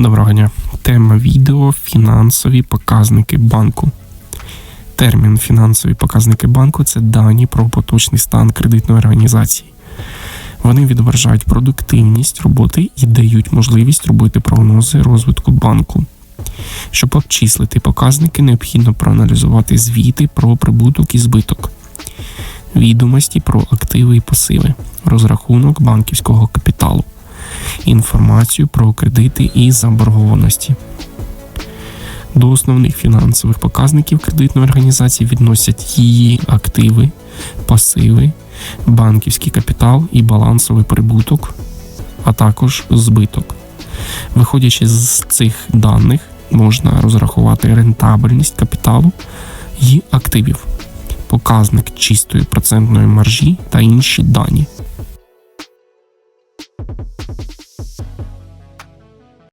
Доброго дня. Тема відео фінансові показники банку. Термін фінансові показники банку це дані про поточний стан кредитної організації. Вони відображають продуктивність роботи і дають можливість робити прогнози розвитку банку. Щоб обчислити показники, необхідно проаналізувати звіти про прибуток і збиток, відомості про активи і пасиви, розрахунок банківського капіталу, інформацію про кредити і заборгованості. До основних фінансових показників кредитної організації відносять її активи, пасиви, банківський капітал і балансовий прибуток, а також збиток. Виходячи з цих даних, можна розрахувати рентабельність капіталу і активів, показник чистої процентної маржі та інші дані.